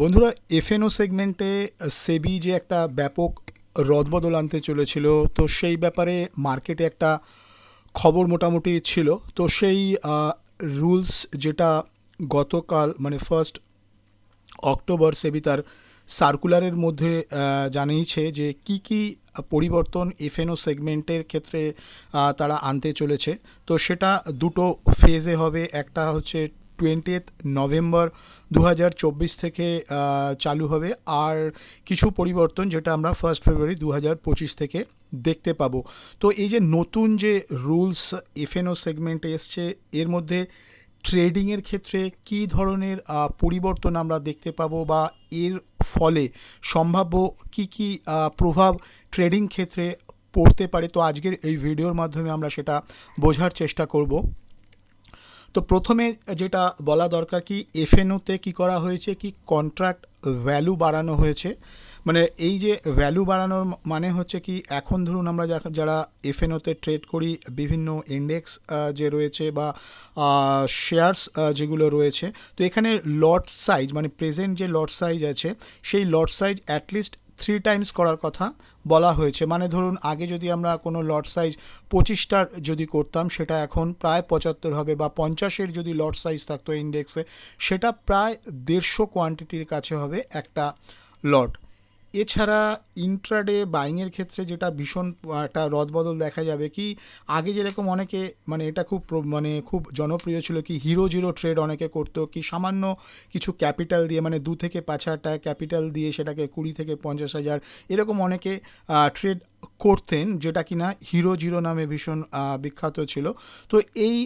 বন্ধুরা এফএনও সেগমেন্টে সেবি যে একটা ব্যাপক রদবদল আনতে চলেছিল, তো সেই ব্যাপারে মার্কেটে একটা খবর মোটামুটি ছিল। তো সেই রুলস যেটা গতকাল মানে ফার্স্ট অক্টোবর সেবি তার সার্কুলারের মধ্যে জানিয়েছে যে কি কি পরিবর্তন এফএনও সেগমেন্টের ক্ষেত্রে তারা আনতে চলেছে। তো সেটা দুটো ফেজে হবে। একটা হচ্ছে টোয়েন্টিয়েথ নভেম্বর দু হাজার চব্বিশ থেকে চালু হবে। আর কিছু পরিবর্তন যেটা আমরা ফার্স্ট ফেব্রুয়ারি দু হাজার পঁচিশ থেকে দেখতে পাবো। তো এই যে নতুন যে রুলস এফএনও সেগমেন্টে এসছে, এর মধ্যে ট্রেডিংয়ের ক্ষেত্রে কী ধরনের পরিবর্তন আমরা দেখতে পাবো বা এর ফলে সম্ভাব্য কি কি প্রভাব ট্রেডিং ক্ষেত্রে পড়তে পারে? তো আজকের এই ভিডিওর মাধ্যমে আমরা সেটা বোঝার চেষ্টা করব। তো প্রথমে যেটা বলা দরকার কি এফএনওতে কি করা হয়েছে, কি কন্ট্রাক্ট ভ্যালু বাড়ানো হয়েছে? মানে এই যে ভ্যালু বাড়ানোর মানে হচ্ছে কি, এখন ধরুন আমরা যারা এফএনওতে ট্রেড করি, বিভিন্ন ইন্ডেক্স যে রয়েছে বা শেয়ার্স যেগুলো রয়েছে, তো এখানে লট সাইজ মানে প্রেজেন্ট যে লট সাইজ আছে, সেই lot size at least three times করার কথা বলা হয়েছে। মানে ধরুন, আগে যদি আমরা কোনো লট সাইজ পঁচিশটার যদি করতাম, সেটা এখন প্রায় পঁচাত্তর হবে বা পঞ্চাশের যদি লট সাইজ থাকতো ইন্ডেক্সে সেটা প্রায় দেড়শো কোয়ান্টিটির কাছে হবে একটা লট এছাড়া ইন্ট্রাডে বাইংয়ের ক্ষেত্রে যেটা ভীষণ, একটা রদবদল দেখা যাবে কি, আগে যেরকম অনেকে মানে এটা খুব মানে খুব জনপ্রিয় ছিল কি হিরো জিরো ট্রেড অনেকে করতো কি, সামান্য কিছু ক্যাপিটাল দিয়ে মানে দু থেকে পাঁচ হাজার টাকা ক্যাপিটাল দিয়ে সেটাকে কুড়ি থেকে পঞ্চাশ হাজার, এরকম অনেকে ট্রেড করতেন, যেটা কিনা হিরো জিরো নামে ভীষণ বিখ্যাত ছিল। তো এই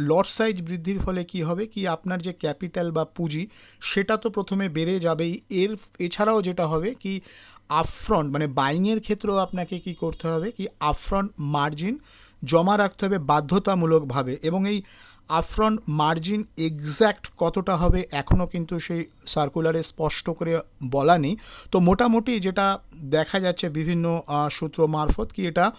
লট সাইজ বৃদ্ধির ফলে কি হবে? কি আপনার যে ক্যাপিটাল বা পুঁজি, সেটা তো প্রথমে বেড়ে যাবেই। এর, এছাড়াও যেটা হবে কি আপফ্রন্ট মানে বাইংয়ের ক্ষেত্রেও আপনাকে কি করতে হবে? কি আপফ্রন্ট মার্জিন জমা রাখতে হবে বাধ্যতামূলকভাবে। এবং এই আপফ্রন্ট মার্জিন এক্স্যাক্ট কতটা হবে এখনও কিন্তু সেই সার্কুলারে স্পষ্ট করে বলা নেই। তো মোটামুটি যেটা দেখা যাচ্ছে বিভিন্ন সূত্র মারফত কি এটা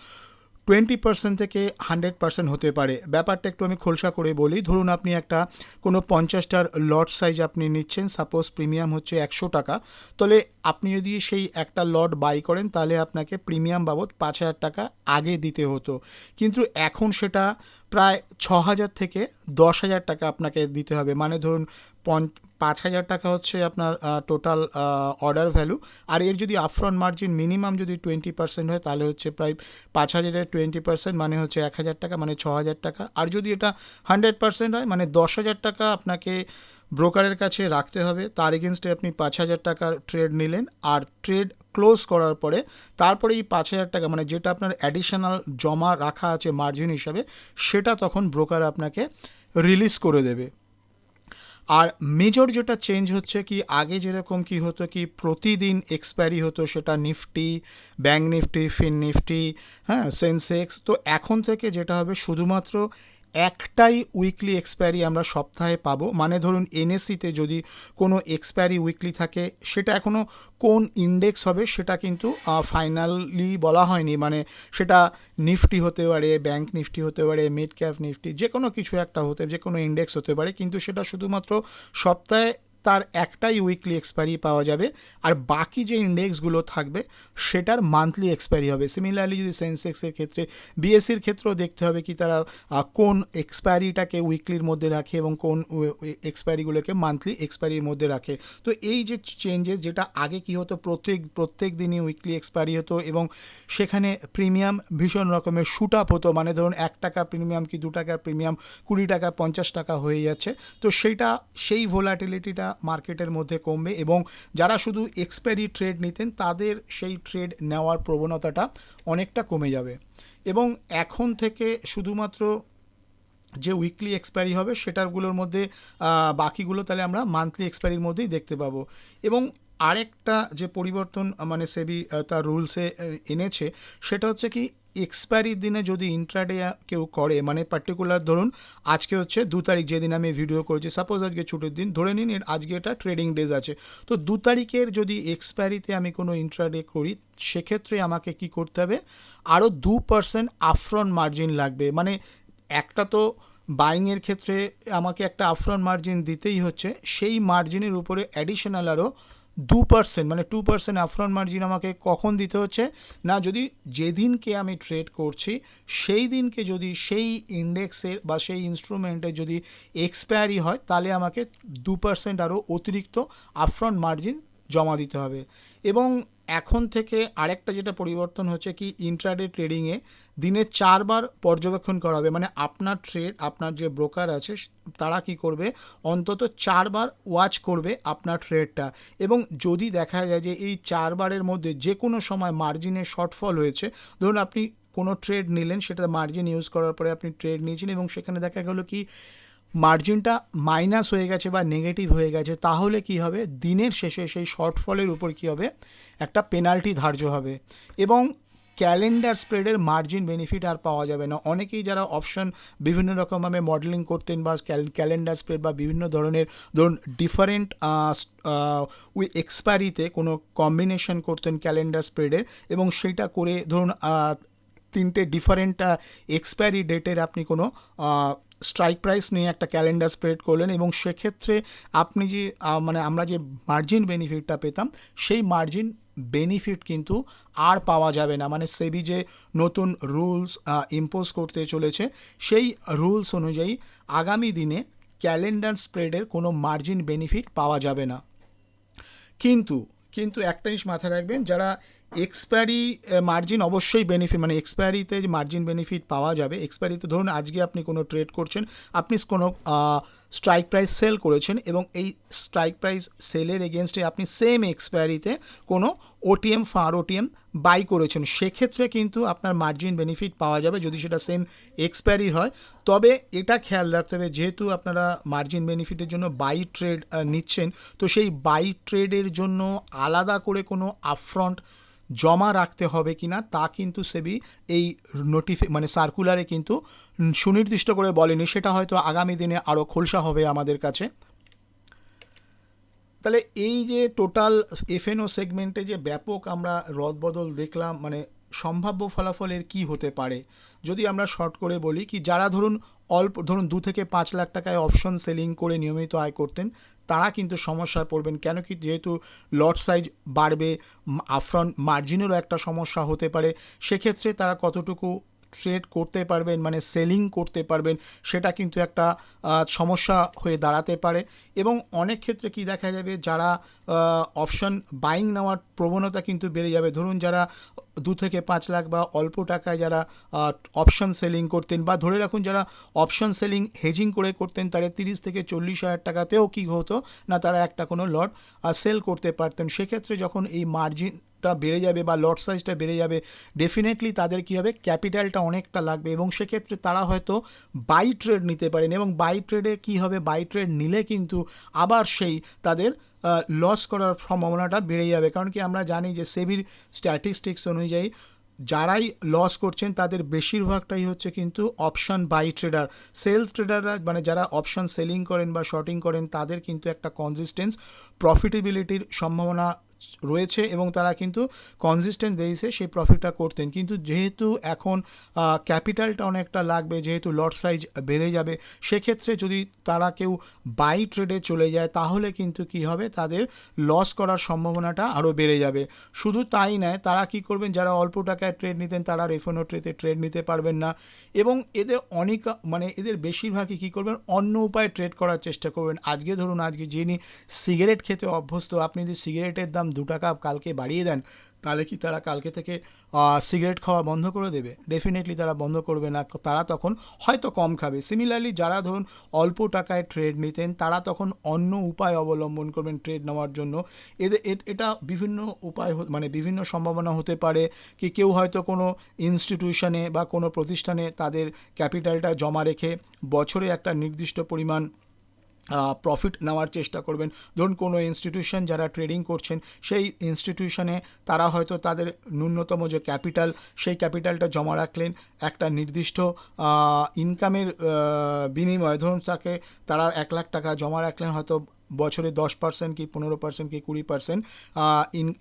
টোয়েন্টি পার্সেন্ট থেকে হান্ড্রেড পার্সেন্ট হতে পারে। ব্যাপারটা একটু আমি খোলসা করে বলি। ধরুন আপনি একটা কোনো পঞ্চাশটার লট সাইজ আপনি নিচ্ছেন সাপোজ প্রিমিয়াম হচ্ছে একশো টাকা। তাহলে আপনি যদি সেই একটা লট বাই করেন, তাহলে আপনাকে প্রিমিয়াম বাবদ পাঁচ হাজার টাকা আগে দিতে হতো। কিন্তু এখন সেটা প্রায় ছ হাজার থেকে দশ হাজার টাকা আপনাকে দিতে হবে। মানে ধরুন পাঁচ হাজার টাকা হচ্ছে আপনার টোটাল অর্ডার ভ্যালু আর এর যদি আপফ্রন্ট মার্জিন মিনিমাম যদি টোয়েন্টি পার্সেন্ট হয়, তাহলে হচ্ছে প্রায় পাঁচ হাজারের টোয়েন্টি পার্সেন্ট মানে হচ্ছে এক হাজার টাকা মানে ছ হাজার টাকা। আর যদি এটা হান্ড্রেড পার্সেন্ট হয় মানে দশ হাজার টাকা আপনাকে ব্রোকারের কাছে রাখতে হবে, তার এগেনস্টে আপনি পাঁচ হাজার টাকার ট্রেড নিলেন। আর ট্রেড ক্লোজ করার পরে, তারপরে এই পাঁচ হাজার টাকা মানে যেটা আপনার অ্যাডিশনাল জমা রাখা আছে মার্জিন হিসাবে, সেটা তখন ব্রোকার আপনাকে রিলিজ করে দেবে। আর মেজর যেটা চেঞ্জ হচ্ছে কি, আগে যেরকম কি হতো কি, প্রতিদিন এক্সপায়ারি হতো সেটা Nifty Bank Nifty Fin Nifty হ্যাঁ সেন্সেক্স তো এখন থেকে যেটা হবে শুধুমাত্র একটাই উইকলি এক্সপায়ারি আমরা সপ্তাহে পাবো। মানে ধরুন এনএসিতে যদি কোনো এক্সপায়ারি উইকলি থাকে, সেটা এখনও কোন ইন্ডেক্স হবে সেটা কিন্তু ফাইনালি বলা হয়নি। মানে সেটা নিফটি হতে পারে ব্যাংক নিফটি হতে পারে মিড ক্যাপ নিফটি যে কোনো কিছু একটা হতে যে কোনো ইন্ডেক্স হতে পারে। কিন্তু সেটা শুধুমাত্র সপ্তাহে তার একটাই উইকলি এক্সপায়ারি পাওয়া যাবে। আর বাকি যে ইন্ডেক্সগুলো থাকবে, সেটার মান্থলি এক্সপায়ারি হবে। সিমিলারলি যদি সেন্সেক্সের ক্ষেত্রে বিএসসির ক্ষেত্রেও দেখতে হবে কি তারা কোন এক্সপায়ারিটাকে উইকলির মধ্যে রাখে এবং কোন এক্সপায়ারিগুলোকে মান্থলি এক্সপায়ারির মধ্যে রাখে। তো এই যে চেঞ্জেস যেটা আগে কি হতো, প্রত্যেক প্রত্যেক দিনই উইকলি এক্সপায়ারি হতো এবং সেখানে প্রিমিয়াম ভীষণ রকমের শুট আপ হতো। মানে ধরুন, এক টাকা প্রিমিয়াম কি দু টাকার প্রিমিয়াম কুড়ি টাকা, পঞ্চাশ টাকা হয়ে যাচ্ছে। তো সেইটা সেই ভোলাটিলিটিটা মার্কেটের মধ্যে কমবে এবং যারা শুধু এক্সপায়ারি ট্রেড নিতেন, তাদের সেই ট্রেড নেওয়ার প্রবণতাটা অনেকটা কমে যাবে। এবং এখন থেকে শুধুমাত্র যে উইকলি এক্সপায়ারি হবে, সেটারগুলোর মধ্যে বাকিগুলো তাহলে আমরা মান্থলি এক্সপায়ারির মধ্যেই দেখতে পাবো। এবং আরেকটা যে পরিবর্তন মানে সেবি তার রুলসে এনেছে, সেটা হচ্ছে কি এক্সপায়ারির দিনে যদি ইন্ট্রাডে কেউ করে মানে পার্টিকুলার ধরুন, আজকে হচ্ছে দু তারিখ যেদিন আমি ভিডিও করেছি সাপোজ আজকে ছুটির দিন, ধরে নিন আজকে এটা ট্রেডিং ডেজ আছে। তো দু তারিখের যদি এক্সপায়ারিতে আমি কোনো ইন্ট্রাডে করি, সেক্ষেত্রে আমাকে কি করতে হবে? আরও দু পার্সেন্ট আফরন মার্জিন লাগবে। মানে একটা তো বাইংয়ের ক্ষেত্রে আমাকে একটা আফরন মার্জিন দিতেই হচ্ছে, সেই মার্জিনের উপরে অ্যাডিশনাল আরও দু পার্সেন্ট মানে টু পার্সেন্ট আফ্রন্ট মার্জিন আমাকে কখন দিতে হচ্ছে? না, যদি যেদিনকে আমি ট্রেড করছি সেই দিনকে যদি সেই ইন্ডেক্সের বা সেই ইনস্ট্রুমেন্টের যদি এক্সপায়ারি হয়, তাহলে আমাকে দু পার্সেন্ট আরও অতিরিক্ত আফ্রন্ট মার্জিন জমা দিতে হবে। এবং এখন থেকে আরেকটা যেটা পরিবর্তন হচ্ছে কি ইন্ট্রাডে ট্রেডিংয়ে দিনে চারবার পর্যবেক্ষণ করা হবে। মানে আপনার ট্রেড আপনার যে ব্রোকার আছে, তারা কি করবে? অন্তত চারবার ওয়াচ করবে আপনার ট্রেডটা এবং যদি দেখা যায় যে এই চারবারের মধ্যে যে কোনো সময় মার্জিনে শর্টফল হয়েছে, ধরুন আপনি কোনো ট্রেড নিলেন, সেটা মার্জিন ইউজ করার পরে আপনি ট্রেড নিয়েছেন এবং সেখানে দেখা গেলো কি মার্জিনটা মাইনাস হয়ে গেছে বা নেগেটিভ হয়ে গেছে, তাহলে কি হবে? দিনের শেষে সেই শর্টফলের উপর কি হবে? একটা পেনাল্টি ধার্য হবে। এবং ক্যালেন্ডার স্প্রেডের মার্জিন বেনিফিট আর পাওয়া যাবে না। অনেকেই যারা অপশন বিভিন্ন রকমভাবে মডেলিং করতেন বা ক্যালেন্ডার স্প্রেড বা বিভিন্ন ধরনের, ধরুন ডিফারেন্ট উই এক্সপায়ারিতে কোনো কম্বিনেশন করতেন ক্যালেন্ডার স্প্রেডের এবং সেটা করে ধরুন তিনটে ডিফারেন্ট এক্সপায়ারি ডেটের আপনি কোনো স্ট্রাইক প্রাইস নিয়ে একটা ক্যালেন্ডার স্প্রেড করলেন এবং সেক্ষেত্রে আপনি যে মানে আমরা যে মার্জিন বেনিফিটটা পেতাম, সেই মার্জিন বেনিফিট কিন্তু আর পাওয়া যাবে না। মানে সেবি যে নতুন রুলস ইম্পোজ করতে চলেছে, সেই রুলস অনুযায়ী আগামী দিনে ক্যালেন্ডার স্প্রেডের কোনো মার্জিন বেনিফিট পাওয়া যাবে না। কিন্তু কিন্তু একটা জিনিস মাথায় রাখবেন, যারা এক্সপায়ারি মার্জিন অবশ্যই বেনিফিট মানে এক্সপায়ারিতে যে মার্জিন বেনিফিট পাওয়া যাবে এক্সপায়ারিতে ধরুন আজকে আপনি কোনো ট্রেড করছেন, আপনি কোনো স্ট্রাইক প্রাইস সেল করেছেন এবং এই স্ট্রাইক প্রাইস সেলের এগেনস্টে আপনি সেম এক্সপায়ারিতে কোনো ওটিএম ফার ওটিএম বাই করেছেন, সেক্ষেত্রে কিন্তু আপনার মার্জিন বেনিফিট পাওয়া যাবে যদি সেটা সেম এক্সপায়ারি হয়। তবে এটা খেয়াল রাখতে হবে, যেহেতু আপনারা মার্জিন বেনিফিটের জন্য বাই ট্রেড নিচ্ছেন, তো সেই বাই ট্রেডের জন্য আলাদা করে কোনো আপফ্রন্ট জমা রাখতে হবে কি না তা কিন্তু সেবি এই নোটিফি মানে সার্কুলারে কিন্তু সুনির্দিষ্ট করে বলেনি। সেটা হয়তো আগামী দিনে আরও খোলসা হবে আমাদের কাছে। তাহলে এই যে টোটাল এফএনও সেগমেন্টে যে ব্যাপক আমরা রদবদল দেখলাম মানে সম্ভাব্য ফলাফলের কি হতে পারে? যদি আমরা শর্ট করে বলি কি, যারা ধরুন অল্প, ধরুন দু থেকে পাঁচ লাখ টাকায় অপশন সেলিং করে নিয়মিত আয় করতেন, তারা কিন্তু সমস্যায় পড়বেন। কেন কি, যেহেতু লট সাইজ বাড়বে আফ্রন মার্জিনেরও একটা সমস্যা হতে পারে, সেক্ষেত্রে তারা কতটুকু ট্রেড করতে পারবেন মানে সেলিং করতে পারবেন, সেটা কিন্তু একটা সমস্যা হয়ে দাঁড়াতে পারে। এবং অনেক ক্ষেত্রে কি দেখা যাবে, যারা অপশন বাইং নেওয়ার প্রবণতা কিন্তু বেড়ে যাবে। ধরুন যারা দু থেকে পাঁচ লাখ বা অল্প টাকায় যারা অপশন সেলিং করতেন বা ধরে রাখুন যারা অপশন সেলিং হেজিং করে করতেন, তারা তিরিশ থেকে চল্লিশ হাজার টাকাতেও কী হতো না, তারা একটা কোনো লট সেল করতে পারতেন। সেক্ষেত্রে যখন এই মার্জিন টা বেড়ে যাবে বা লট সাইজটা বেড়ে যাবে ডেফিনেটলি তাদের কী হবে? ক্যাপিটালটা অনেকটা লাগবে এবং সেক্ষেত্রে তারা হয়তো বাই ট্রেড নিতে পারেন এবং বাই ট্রেডে কী হবে? বাই ট্রেড নিলে কিন্তু আবার সেই তাদের লস করার সম্ভাবনাটা বেড়ে যাবে। কারণ কি আমরা জানি যে সেভির স্ট্যাটিস্টিক্স অনুযায়ী যারাই লস করছেন তাদের বেশিরভাগটাই হচ্ছে কিন্তু অপশন বাই ট্রেডার সেলস ট্রেডাররা মানে যারা অপশন সেলিং করেন বা শর্টিং করেন তাদের কিন্তু একটা কনসিস্টেন্স প্রফিটেবিলিটির সম্ভাবনা রয়েছে এবং তারা কিন্তু কনসিস্টেন্ট বেসিসে সেই প্রফিটটা করতেন। কিন্তু যেহেতু এখন ক্যাপিটালটা অনেকটা লাগবে, যেহেতু লট সাইজ বেড়ে যাবে, সেক্ষেত্রে যদি তারা কেউ বাই ট্রেডে চলে যায়, তাহলে কিন্তু কি হবে? তাদের লস করার সম্ভাবনাটা আরও বেড়ে যাবে। শুধু তাই নয়, তারা কি করবেন? যারা অল্প টাকায় ট্রেড নিতেন, তারা রেফোনো ট্রেতে ট্রেড নিতে পারবেন না। এবং এদের অনেক মানে এদের বেশিরভাগই কী করবেন? অন্য উপায়ে ট্রেড করার চেষ্টা করবেন। আজকে ধরুন, আজকে যিনি সিগারেট খেতে অভ্যস্ত, আপনি যদি সিগারেটের দাম দু টাকা কালকে বাড়িয়ে দেন, তাহলে কি তারা কালকে থেকে সিগারেট খাওয়া বন্ধ করে দেবে? ডেফিনেটলি তারা বন্ধ করবে না। তারা তখন হয়তো কম খাবে। সিমিলারলি যারা ধরুন অল্প টাকায় ট্রেড নিতেন, তারা তখন অন্য উপায় অবলম্বন করবেন ট্রেড নেওয়ার জন্য। এদের এটা বিভিন্ন উপায় মানে বিভিন্ন সম্ভাবনা হতে পারে কি কেউ হয়তো কোনো ইনস্টিটিউশনে বা কোনো প্রতিষ্ঠানে তাদের ক্যাপিটালটা জমা রেখে বছরে একটা নির্দিষ্ট পরিমাণ প্রফিট নেওয়ার চেষ্টা করবেন। ধরুন কোনো ইনস্টিটিউশন যারা ট্রেডিং করছেন, সেই ইনস্টিটিউশনে তারা হয়তো তাদের ন্যূনতম যে ক্যাপিটাল সেই ক্যাপিটালটা জমা রাখলেন। একটা নির্দিষ্ট ইনকামের বিনিময়ে ধরুন তাকে, তারা এক লাখ টাকা জমা রাখলেন, হয়তো বছরে দশ পার্সেন্ট কি পনেরো পার্সেন্ট কি কুড়ি পার্সেন্ট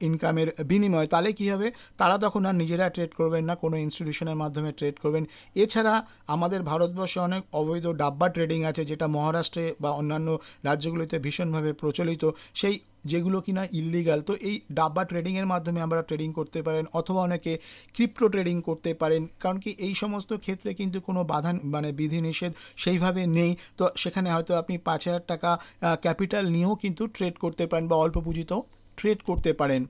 ইনকামের বিনিময়, তাহলে কী হবে? তারা তখন আর নিজেরা ট্রেড করবেন না, কোনো ইনস্টিটিউশনের মাধ্যমে ট্রেড করবেন। এছাড়া আমাদের ভারতবর্ষে অনেক অবৈধ ডাব্বা ট্রেডিং আছে, যেটা মহারাষ্ট্রে বা অন্যান্য রাজ্যগুলিতে ভীষণভাবে প্রচলিত। সেই যেগুলো কিনা ইললিগাল তো এই ডাব্বা ট্রেডিংয়ের মাধ্যমে আমরা ট্রেডিং করতে পারেন অথবা অনেকে ক্রিপ্টো ট্রেডিং করতে পারেন, কারণ কি এই সমস্ত ক্ষেত্রে কিন্তু কোনো বাধা মানে বিধিনিষেধ সেইভাবে নেই। তো সেখানে হয়তো আপনি পাঁচ হাজার টাকা ক্যাপিটাল নিয়েও কিন্তু ট্রেড করতে পারেন বা অল্প পুঁজিতেও ট্রেড করতে পারেন।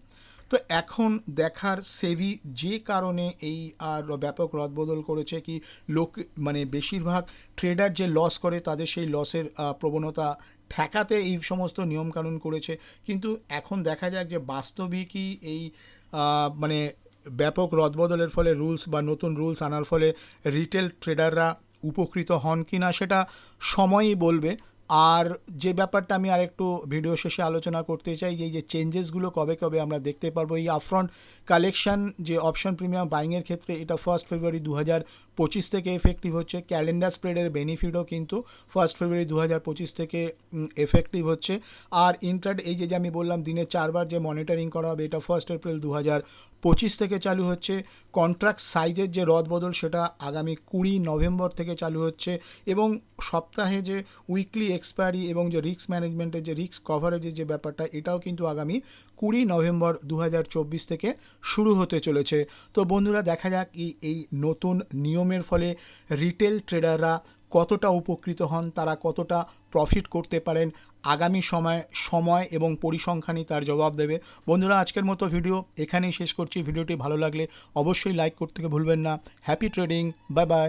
তো এখন দেখার সেভি যে কারণে এই, আর ব্যাপক রদবদল করেছে কি, লোক মানে বেশিরভাগ ট্রেডার যে লস করে তাদের সেই লসের প্রবণতা ঠেকাতে এই সমস্ত নিয়মকানুন করেছে। কিন্তু এখন দেখা যাক যে বাস্তবিকই এই মানে ব্যাপক রদবদলের ফলে রুলস বা নতুন রুলস আনার ফলে রিটেল ট্রেডাররা উপকৃত হন কি না সেটা সময়ই বলবে। আর যে ব্যাপারটা আমি আরেকটু ভিডিও শেষে আলোচনা করতে চাই, যে এই যে চেঞ্জেসগুলো কবে কবে আমরা দেখতে পারব, এই আপফ্রন্ট কালেকশন যে অপশন প্রিমিয়াম বাইংয়ের ক্ষেত্রে এটা ফার্স্ট ফেব্রুয়ারি দু হাজার পঁচিশ থেকে এফেক্টিভ হচ্ছে। ক্যালেন্ডার স্প্রেডের বেনিফিটও কিন্তু ফার্স্ট ফেব্রুয়ারি দু হাজার পঁচিশ থেকে এফেক্টিভ হচ্ছে। আর ইন্টার এই যে যে আমি বললাম দিনে চারবার যে মনিটরিং করা হবে, এটা ফার্স্ট এপ্রিল দু হাজার পঁচিশ থেকে চালু হচ্ছে। কন্ট্রাক্ট সাইজের যে রদবদল সেটা আগামী কুড়ি নভেম্বর থেকে চালু হচ্ছে। এবং সপ্তাহে যে উইকলি এক্সপায়ারি এবং যে রিস্ক ম্যানেজমেন্টের যে রিস্ক কভারেজের যে ব্যাপারটা, এটাও কিন্তু আগামী কুড়ি নভেম্বর দু হাজার চব্বিশ থেকে শুরু হতে চলেছে। তো বন্ধুরা, দেখা যাক এই এই নতুন নিয়মের ফলে রিটেল ট্রেডাররা কতটা উপকৃত হন, তারা কতটা প্রফিট করতে পারেন, আগামী সময় সময় এবং পরিসংখ্যানই তার জবাব দেবে। বন্ধুরা, আজকের মতো ভিডিও এখানেই শেষ করছি। ভিডিওটি ভালো লাগলে অবশ্যই লাইক করতে ভুলবেন না। Happy trading bye bye